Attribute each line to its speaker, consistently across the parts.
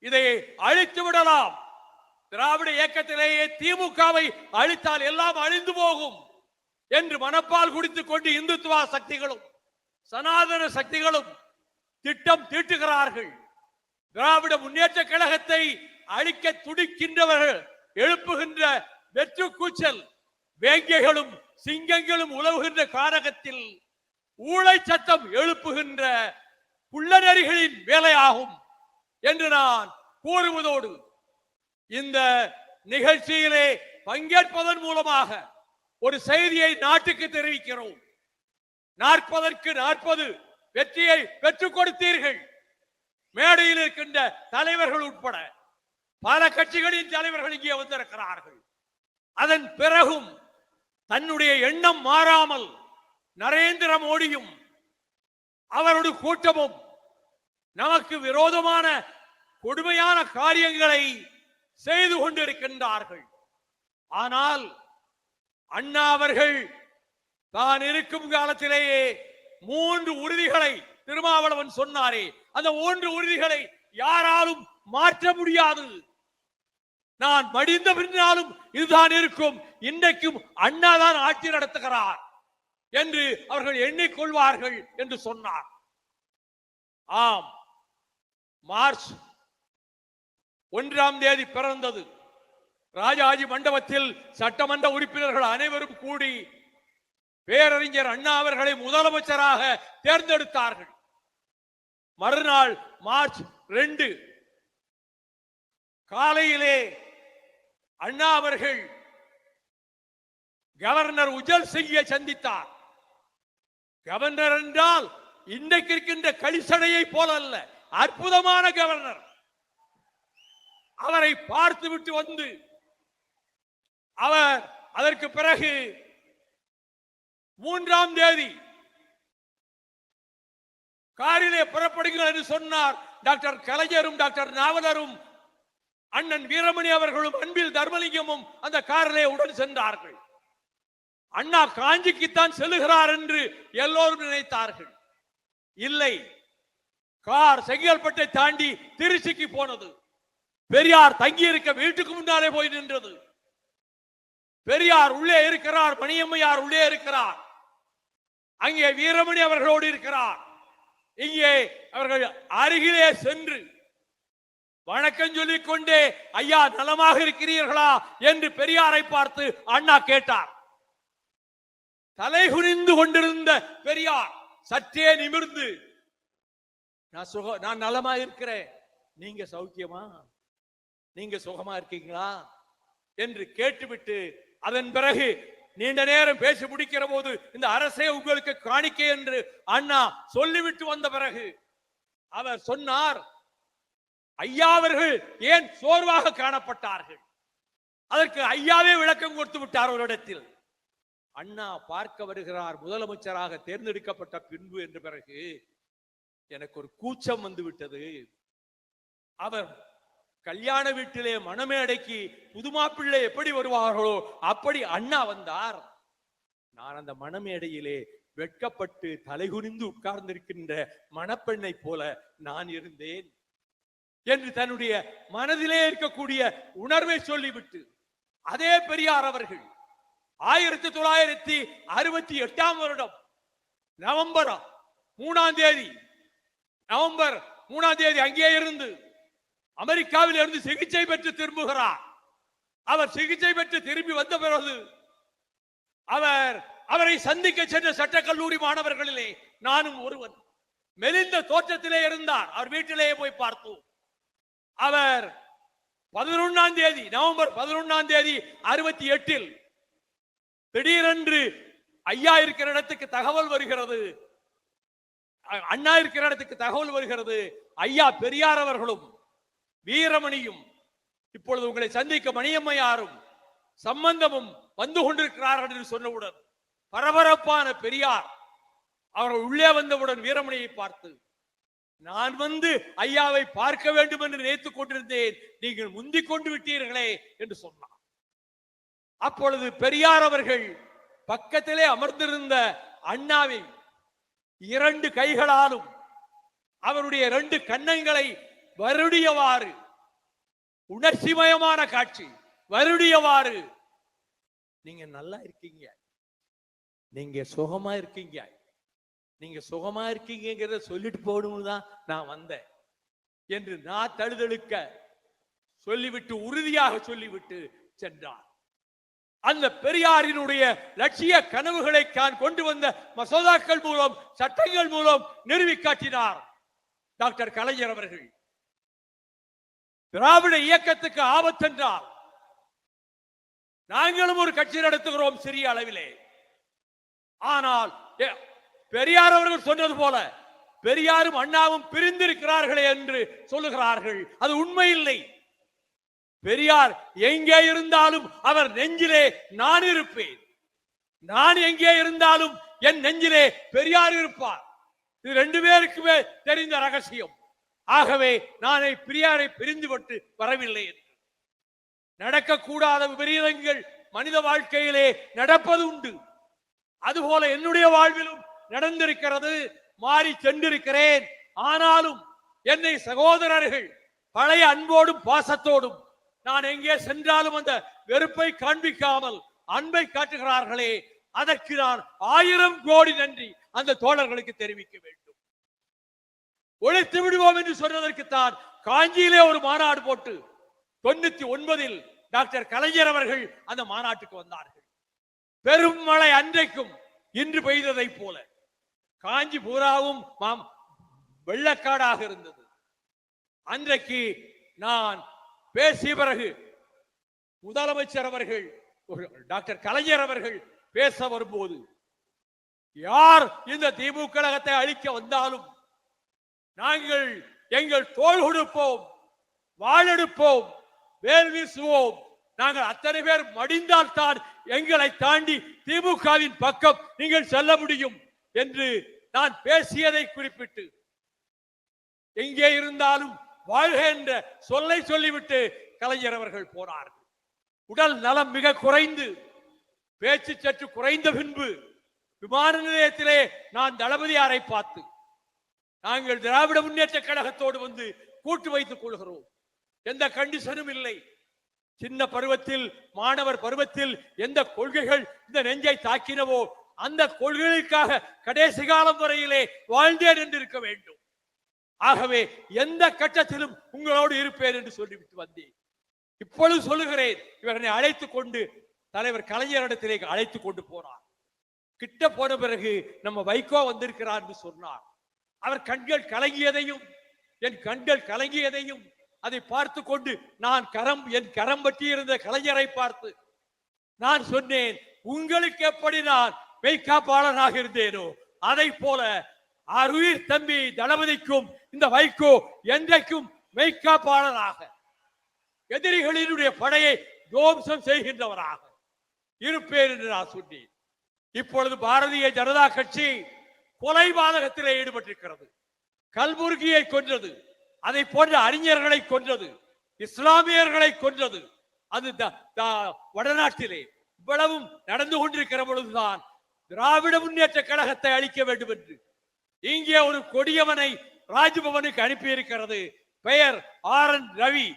Speaker 1: இதை அழித்து விடலாம். திராவிட இயக்கத்திலேயே திமுகவை அழித்தால் எல்லாம் அழிந்து போகும் என்று மனப்பால் குடித்துக் கொண்டு இந்துத்துவ சக்திகளும் சனாதன சக்திகளும் திட்டம் தீட்டுகிறார்கள். திராவிட முன்னேற்ற கழகத்தை அழிக்க துடிக்கின்றவர்கள் எழுப்புகின்ற வெற்று கூச்சல் வேங்கைகளும் சிங்கங்களும் உழவுகின்ற காரகத்தில் ஊழை சத்தம் எழுப்புகின்ற குள்ளநரிகளின் வேலையாகும். என்று நான் கூறுவதோடு இந்த நிகழ்ச்சியிலே பங்கேற்பதன் மூலமாக ஒரு செய்தியை நாட்டுக்கு தெரிவிக்கிறோம். நாற்பதற்கு நாற்பது வெற்றியை பெற்றுக் கொடுத்தீர்கள். மேடையில் இருக்கின்ற தலைவர்கள் உட்பட பல கட்சிகளின் தலைவர்கள் இங்கே வந்திருக்கிறார்கள். அதன் பிறகும் தன்னுடைய எண்ணம் மாறாமல் நரேந்திர மோடியும் அவருடைய கூட்டமும் நமக்கு விரோதமான கொடுமையான காரியங்களை செய்து கொண்டிருக்கின்றார்கள். ஆனால் அண்ணா அவர்கள் தான் இருக்கும் காலத்திலேயே மூன்று உறுதிகளை திருமாவளவன் சொன்னாரே. அந்த மூன்று உறுதிகளை யாராலும் மாற்ற முடியாது. நான் மடிந்த பின்னாலும் இதுதான் இருக்கும். இன்றைக்கும் அண்ணா தான் ஆட்சி நடத்துகிறார் என்று அவர்கள் எண்ணிக்கொள்வார்கள் என்று சொன்னார். ஆம். மார்ச் ஒன்றாம் தேதி பிறந்தது. ராஜாஜி மண்டபத்தில் சட்டமன்ற உறுப்பினர்கள் அனைவரும் கூடி பேரறிஞர் அண்ணா அவர்களை முதலமைச்சராக தேர்ந்தெடுத்தார்கள். மறுநாள் மார்ச் ரெண்டு காலையிலே அண்ணா அவர்கள் கவர்னர் உஜல் சிங்கை சந்தித்தார். கவர்னர் என்றால் இன்றைக்கு இருக்கின்ற கலிசடையை போல அல்ல அற்புதமான கவர்னர். அவரை பார்த்து விட்டு வந்து அவர் அதற்கு பிறகு மூன்றாம் தேதி காரிலே புறப்படுகிறார் என்று சொன்னார். டாக்டர் கலைஞரும் டாக்டர் நாவலரும் அண்ணன் வீரமணி அவர்களும் அன்பில் தர்மலிங்கமும் அந்த காரிலே உடன் சென்றார்கள். அண்ணா காஞ்சிக்குத்தான் செல்லுகிறார் என்று எல்லோரும் நினைத்தார்கள். இல்லை கார் செங்கல்பட்டை தாண்டி திருச்சிக்கு போனது. பெரியார் தங்கி இருக்க வீட்டுக்கு முன்னாலே போய் நின்றது. பெரியார் உள்ளே இருக்கிறார் மணியம்மையார் உள்ளே இருக்கிறார். அங்கே வீரமணி அவர்களோடு இருக்கிறார். இங்கே அவர்கள் அருகிலே சென்று வணக்கம் சொல்லிக் கொண்டே ஐயா நலமாக இருக்கிறீர்களா? என்று பெரியாரை பார்த்து அண்ணா கேட்டார். தலை குனிந்து கொண்டிருந்த பெரியார் சற்றே நிமிர்ந்து நான் சுக நான் நலமா இருக்கிறேன். நீங்க சௌக்கியமா? நீங்க சுகமா இருக்கீங்களா? என்று கேட்டுவிட்டு அதன் பிறகு நீண்ட நேரம் பேசி முடிக்கிற போது இந்த அரசே உங்களுக்கு காணிக்கை என்று அண்ணா சொல்லிவிட்டு வந்த பிறகு அவர் சொன்னார் ஐயா அவர்கள் ஏன் சோர்வாக காணப்பட்டார்கள்? அதற்கு ஐயாவே விளக்கம் கொடுத்து விட்டார் அவரிடத்தில் அண்ணா பார்க்க வருகிறார். முதலமைச்சராக தேர்ந்தெடுக்கப்பட்ட பின்பு என்ற பிறகு எனக்கு ஒரு கூச்சம் வந்து விட்டது. அவர் கல்யாண வீட்டிலே மணமேடைக்கு புதுமாப்பிள்ளை எப்படி வருவார்களோ அப்படி அண்ணா வந்தார். நான் அந்த மணமேடையிலே வெட்கப்பட்டு தலைகுனிந்து உட்கார்ந்திருக்கின்ற மணப்பெண்ணை போல நான் இருந்தேன் என்று தன்னுடைய மனதிலே இருக்கக்கூடிய உணர்வை சொல்லிவிட்டு அதே பெரியார் அவர்கள் ஆயிரத்தி தொள்ளாயிரத்தி அறுபத்தி எட்டாம் வருடம் நவம்பர் மூணாம் தேதி நவம்பர் மூணாம் தேதி அங்கே இருந்து அமெரிக்காவில் இருந்து சிகிச்சை பெற்று திரும்புகிறார். அவர் சிகிச்சை பெற்று திரும்பி வந்த பிறகு அவர் அவரை சந்திக்க சென்ற சட்டக்கல்லூரி மாணவர்களிலே நானும் ஒருவன். மெலிந்த தோற்றத்திலே இருந்தார். அவர் வீட்டிலேயே போய் பார்த்தோம் அவர் பதினொன்னாம் தேதி நவம்பர் பதினொன்னாம் தேதி அறுபத்தி எட்டில் திடீரென்று ஐயா இருக்கிற இடத்துக்கு தகவல் வருகிறது. அண்ணா இருக்கிற இடத்துக்கு தகவல் வருகிறது. ஐயா பெரியார் அவர்களும் வீரமணியும் இப்பொழுது உங்களை சந்திக்க மணியம்மையாரும் சம்பந்தமும் வந்து கொண்டிருக்கிறார்கள் என்று சொன்னவுடன் பரபரப்பான பெரியார் அவர்கள் உள்ளே வந்தவுடன் வீரமணியை பார்த்து நான் வந்து ஐயாவை பார்க்க வேண்டும் என்று நினைத்துக் கொண்டிருந்தேன். நீங்கள் முந்திக் கொண்டு விட்டீர்களே என்று சொன்னார். அப்பொழுது பெரியார் அவர்கள் பக்கத்திலே அமர்ந்திருந்த அண்ணாவை இரண்டு கைகளாலும் அவருடைய ரெண்டு கன்னங்களை வருடியவாறு உணர்ச்சிமயமான காட்சி வருடியவாறு. நீங்க நல்லா இருக்கீங்க. நீங்க சுகமா இருக்கீங்க. நீங்க சுகமா இருக்கீங்கிறத சொல்லிட்டு போகணும்னு தான் நான் வந்தேன் என்று நான் தழுதழுக்க சொல்லிவிட்டு உறுதியாக சொல்லிவிட்டு சென்றார். அந்த பெரியாரினுடைய லட்சிய கனவுகளை தான் கொண்டு வந்த மசோதாக்கள் மூலம் சட்டங்கள் மூலம் நிறுவி காட்டினார் டாக்டர் கலைஞர் அவர்கள். திராவிட இயக்கத்துக்கு ஆபத்தென்றால் நாங்களும் ஒரு கட்சி நடத்துகிறோம் சிறிய அளவிலே. ஆனால் பெரியார் அவர்கள் சொன்னது போல பெரியாரும் அண்ணாவும் பிரிந்திருக்கிறார்களே என்று சொல்லுகிறார்கள். அது உண்மை இல்லை. பெரியார் எங்கே இருந்தாலும் அவர் நெஞ்சிலே நான் இருப்பேன். நான் எங்கே இருந்தாலும் என் நெஞ்சிலே பெரியார் இருப்பார். இது ரெண்டு பேருக்குமே தெரிந்த ரகசியம். ஆகவே நானே பெரியாரை பிரிந்துவிட்டு வரவில்லை என்று. நடக்கக்கூடாத விபரீதங்கள் மனித வாழ்க்கையிலே நடப்பது உண்டு. அதுபோல என்னுடைய வாழ்விலும் நடந்திருக்கிறது மாறி சென்றிருக்கிறேன். ஆனாலும் என்னை சகோதரர்கள் பழைய அன்போடும் பாசத்தோடும் நான் எங்கே சென்றாலும் அந்த வெறுப்பை காண்பிக்காமல் அன்பை காட்டுகிறார்களே அதற்கு நான் ஆயிரம் கோடி நன்றி அந்த தோழர்களுக்கு தெரிவிக்க வேண்டும். ஒழித்து விடுவோம் என்று சொன்னதற்குத்தான் காஞ்சியிலே ஒரு மாநாடு போட்டு தொண்ணூத்தி ஒன்பதில் டாக்டர் கலைஞர் அவர்கள் அந்த மாநாட்டுக்கு வந்தார்கள். பெரும் மழை அன்றைக்கும் இன்று பெய்ததைப் போல. காஞ்சி பூராவும் மாம் வெள்ளக்காடாக இருந்தது. அன்றைக்கு நான் பேசிய பிறகு முதலமைச்சர் அவர்கள் டாக்டர் கலைஞர் அவர்கள் பேச வரும்போது யார் இந்த திமுக கழகத்தை அழிக்க வந்தாலும் நாங்கள் எங்கள் தோல் கொடுப்போம் வாழெடுப்போம் வேல் வீசுவோம். நாங்கள் அத்தனை பேர் மடிந்தால் தான் எங்களை தாண்டி திமுகவின் பக்கம் நீங்கள் செல்ல முடியும் என்று நான் பேசியதை குறிப்பிட்டு எங்கே இருந்தாலும் வாழ்க என்ற சொல்லை சொல்லிவிட்டு கலைஞர் அவர்கள் போனார்கள் உடல் நலம் மிக குறைந்து பேச்சு சற்று குறைந்த பின்பு விமான நிலையத்திலே நான் தளபதியாரை பார்த்து நாங்கள் திராவிட முன்னேற்ற கழகத்தோடு வந்து கூட்டு வைத்துக் கொள்கிறோம். எந்த கண்டிஷனும் இல்லை. சின்ன பருவத்தில் மாணவர் பருவத்தில் எந்த கொள்கைகள் இந்த நெஞ்சை தாக்கினவோ அந்த கொள்கைகளுக்காக கடைசி காலம் வரையிலே வாழ்ந்தேன் என்று இருக்க வேண்டும். ஆகவே எந்த கட்டத்திலும் உங்களோடு இருப்பேன் என்று சொல்லிவிட்டு வந்தேன். இப்பொழுது சொல்லுகிறேன் இவர்களை அழைத்து கொண்டு தலைவர் கலைஞரிடத்திலே அழைத்து கொண்டு போனார். கிட்ட போன பிறகு நம்ம வைகோ வந்திருக்கிறார் என்று சொன்னார். அவர் கண்கள் கலங்கியதையும் என் கண்கள் கலங்கியதையும் அதை பார்த்து கொண்டு நான் கரம் என் கரம் பற்றியிருந்த கலைஞரை பார்த்து நான் சொன்னேன் உங்களுக்கு எப்படி நான் மெய்காப்பாளனாக இருந்தேனோ அதை போல அருயிர் தம்பி தளபதிக்கும் இந்த வைகோ என்றைக்கும் மெய்காப்பாளராக எதிரிகளினுடைய படையை துவம்சம் செய்கின்றவராக. இருப்பேன் என்று நான் சொன்னேன். இப்பொழுது பாரதிய ஜனதா கட்சி கொலைபாதகத்திலே ஈடுபட்டிருக்கிறது. கல்புர்கியை கொன்றது. அதை போன்ற அறிஞர்களை கொன்றது. இஸ்லாமியர்களை கொன்றது. அது த- த- வடநாட்டிலே இவ்வளவும் நடந்து கொண்டிருக்கிற பொழுதுதான் திராவிட முன்னேற்ற கழகத்தை அழிக்க வேண்டும் என்று இங்கே ஒரு கொடியவனை ராஜ்பவனுக்கு அனுப்பியிருக்கிறது. பெயர் ஆர் என் ரவி.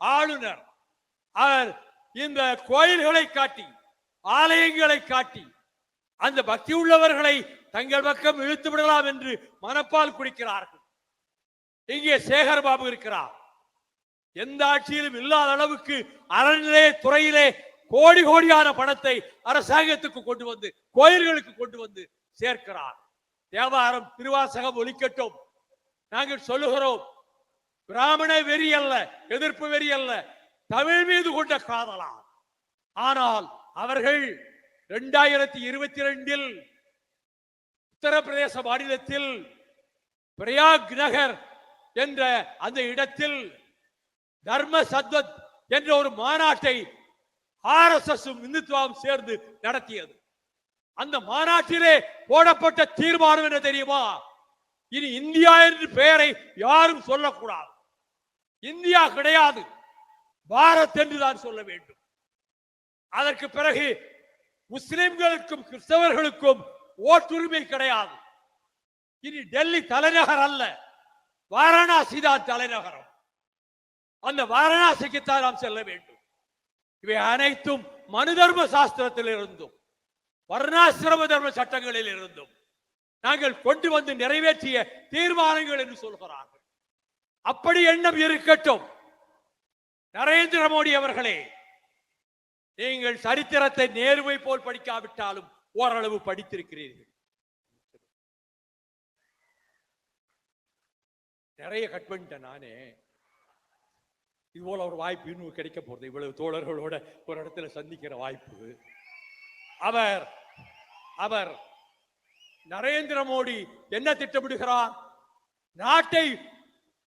Speaker 1: ஆளுநர். அவர் இந்த கோயில்களை காட்டி ஆலயங்களை காட்டி அந்த பக்தி உள்ளவர்களை தங்கள் பக்கம் இழுத்து விடலாம் என்று மனப்பால் குடிக்கிறார்கள். இங்கே சேகர் பாபு இருக்கிறார். எந்த ஆட்சியிலும் இல்லாத அளவுக்கு அறநிலைய துறையிலே கோடி கோடியான பணத்தை அரசாங்கத்துக்கு கொண்டு வந்து கோயில்களுக்கு கொண்டு வந்து சேர்க்கிறார். தேவாரம் திருவாசகம் ஒலிக்கட்டும். நாங்கள் சொல்லுகிறோம் பிராமண வெறி அல்ல எதிர்ப்பு வெறி அல்ல தமிழ் மீது கொண்ட காதலா ஆனால் அவர்கள் இரண்டாயிரத்தி இருபத்தி ரெண்டில் உத்தரப்பிரதேச மாநிலத்தில் பிரயாக் நகர் என்ற அந்த இடத்தில் தர்ம சத்வத் என்ற ஒரு மாநாட்டை ஆர் எஸ் எஸ் இந்துத்துவம் சேர்ந்து நடத்தியது. அந்த மாநாட்டிலே போடப்பட்ட தீர்மானம் என்ன தெரியுமா? இனி இந்தியா என்று பெயரை யாரும் சொல்லக்கூடாது. இந்தியா கிடையாது. பாரத் என்று தான் சொல்ல வேண்டும். அதற்கு பிறகு முஸ்லிம்களுக்கும் கிறிஸ்தவர்களுக்கும் ஓட்டுரிமை கிடையாது. இனி டெல்லி தலைநகர் அல்ல வாரணாசி தான் தலைநகரம். அந்த வாரணாசிக்குத்தான் நாம் செல்ல வேண்டும். இவை அனைத்தும் மனுதர்ம சாஸ்திரத்தில் இருந்தும் வர்ணாசிரம தர்ம சட்டங்களில் இருந்தும் நாங்கள் கொண்டு வந்து நிறைவேற்றிய தீர்மானங்கள் என்று சொல்கிறார்கள். அப்படி எண்ணம் இருக்கட்டும். நரேந்திர மோடி அவர்களே நீங்கள் சரித்திரத்தை நேருவை போல் படிக்காவிட்டாலும் ஓரளவு படித்திருக்கிறீர்கள். நிறைய கட் பண்ணிட்டேன் நானே. இது போல ஒரு வாய்ப்பு இன்னும் கிடைக்க போறது. இவ்வளவு தோழர்களோட ஒரு இடத்துல சந்திக்கிற வாய்ப்பு. அவர் அவர் நரேந்திர மோடி என்ன திட்டமிடுகிறார்? நாட்டை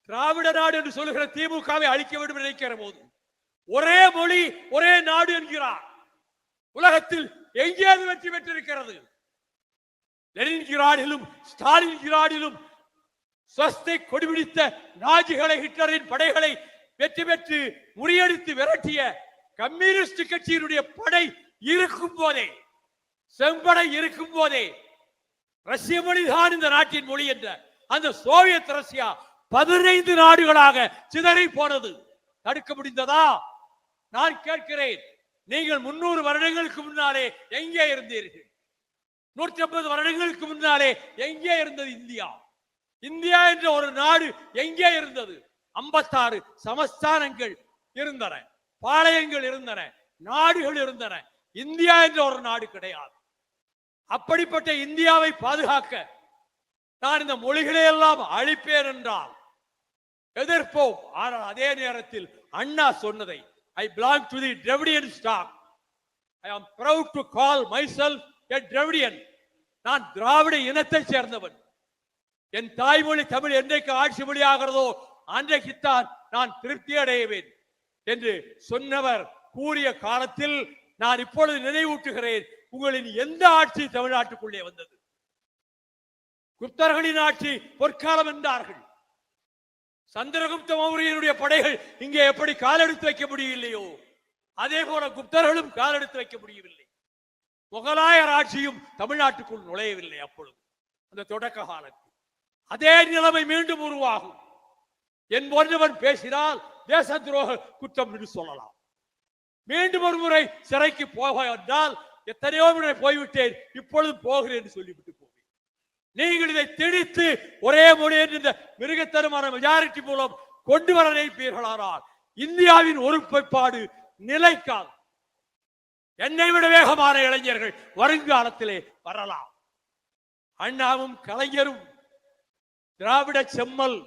Speaker 1: திராவிட நாடு என்று சொல்லுகிற திமுகவை அழிக்க வேண்டும் நினைக்கிற போது ஒரே மொழி ஒரே நாடு என்கிறார். உலகத்தில் எங்கேயாவது வெற்றி பெற்றிருக்கிறது? லெனின்கிராடிலும் ஸ்டாலின் கிராடிலும் ஸ்வஸ்தை கொடிபிடித்த நாஜிகளை ஹிட்லரின் படைகளை வெற்றி பெற்று முறியடித்து விரட்டிய கம்யூனிஸ்ட் கட்சியினுடைய படை இருக்கும் போதே செம்படை இருக்கும் போதே ரஷ்ய மொழிதான் இந்த நாட்டின் மொழி என்ற அந்த சோவியத் ரஷ்யா பதினைந்து நாடுகளாக சிதறி போனது. தடுக்க முடிந்ததா? நான் கேட்கிறேன். நீங்கள் முன்னூறு வருடங்களுக்கு முன்னாலே எங்கே இருந்தீர்கள்? நூற்றி ஐம்பது வருடங்களுக்கு முன்னாலே எங்கே இருந்தது இந்தியா? இந்தியா என்ற ஒரு நாடு எங்கே இருந்தது? ஐம்பத்தாறு சமஸ்தானங்கள் இருந்தன பாளையங்கள் இருந்தன நாடுகள் இருந்தன. இந்தியா என்ற ஒரு நாடு கிடையாது. அப்படிப்பட்ட இந்தியாவை பாதுகாக்க நான் இந்த மொழிகளை எல்லாம் அழிப்பேன் என்றால் எதிர்ப்போம் ஆனால் அதே நேரத்தில் அண்ணா சொன்னதை I belong to the Dravidian stock I am proud to call myself a Dravidian நான் திராவிட இனத்தை சேர்ந்தவன். என் தாய்மொழி தமிழ் என்றைக்கு ஆட்சி மொழி ஆகிறதோ அன்றைக்குத்தான் நான் திருப்தி அடைவேன் என்று சொன்னவர் கூறிய காலத்தில் நான் இப்பொழுது நினைவூட்டுகிறேன். உங்களின் எந்த ஆட்சி தமிழ்நாட்டுக்குள்ளே வந்தது? குப்தர்களின் ஆட்சி பொற்காலம் என்றார்கள். சந்திரகுப்த மௌரியனுடைய படைகள் இங்கே எப்படி காலெடுத்து வைக்க முடியவில்லையோ அதே போல குப்தர்களும் காலெடுத்து வைக்க முடியவில்லை. முகலாயர் ஆட்சியும் தமிழ்நாட்டுக்குள் நுழையவில்லை அப்பொழுது அந்த தொடக்க காலத்தில். அதே நிலைமை மீண்டும் உருவாகும். என் போன்றவன் பேசினால் தேச துரோக குற்றம் என்று சொல்லலாம். மீண்டும் ஒரு முறை சிறைக்கு போக என்றால் எத்தனையோ முறை போய்விட்டேன் இப்பொழுது போகிறேன் என்று சொல்லிவிட்டு போவேன். நீங்கள் இதை திணித்து ஒரே மொழி என்று இந்த மிருகத்தனமான மெஜாரிட்டி மூலம் கொண்டு வர நினைப்பீர்களானால் இந்தியாவின் ஒருமைப்பாடு நிலைக்காது. என்னை விட வேகமான இளைஞர்கள் வருங்காலத்திலே வரலாம். அண்ணாவும் கலைஞரும் திராவிட செம்மல்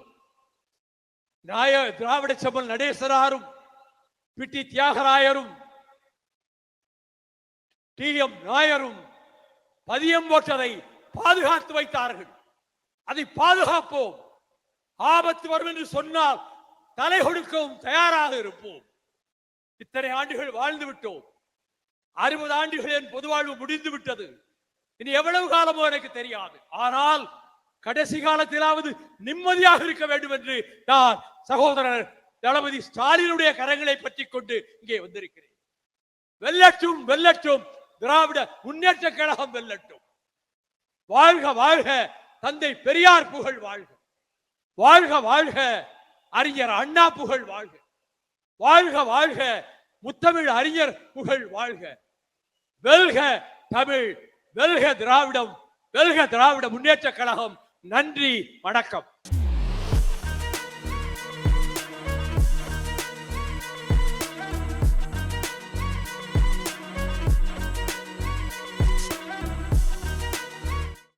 Speaker 1: நாய திராவிட செம்மல் நடேசனாரும் பிட்டி தியாகராயரும் டி. எம். நாயரும் பதியம் போட்டதை பாதுகாத்து வைத்தார்கள். அதை பாதுகாப்போம். ஆபத்து வரும் என்று சொன்னால் தலை கொடுக்கவும் தயாராக இருப்போம். இத்தனை ஆண்டுகள் வாழ்ந்து விட்டோம். அறுபது ஆண்டுகள் என் பொது வாழ்வு முடிந்து விட்டது. இனி எவ்வளவு காலமோ எனக்கு தெரியாது. ஆனால் கடைசி காலத்திலாவது நிம்மதியாக இருக்க வேண்டும் என்று நான் சகோதரர் தளபதி ஸ்டாலினுடைய கரங்களை பற்றி கொண்டு இங்கே வந்திருக்கிறேன். வெல்லட்டும் வெல்லட்டும். திராவிட முன்னேற்ற கழகம் வெல்லட்டும். வாழ்க வாழ்க தந்தை பெரியார் புகழ் வாழ்க. வாழ்க வாழ்க அறிஞர் அண்ணா புகழ் வாழ்க. வாழ்க வாழ்க முத்தமிழ் அறிஞர் புகழ் வாழ்க. வெல்க தமிழ் வெல்க திராவிடம் வெல்க திராவிட முன்னேற்ற கழகம். நன்றி வணக்கம்.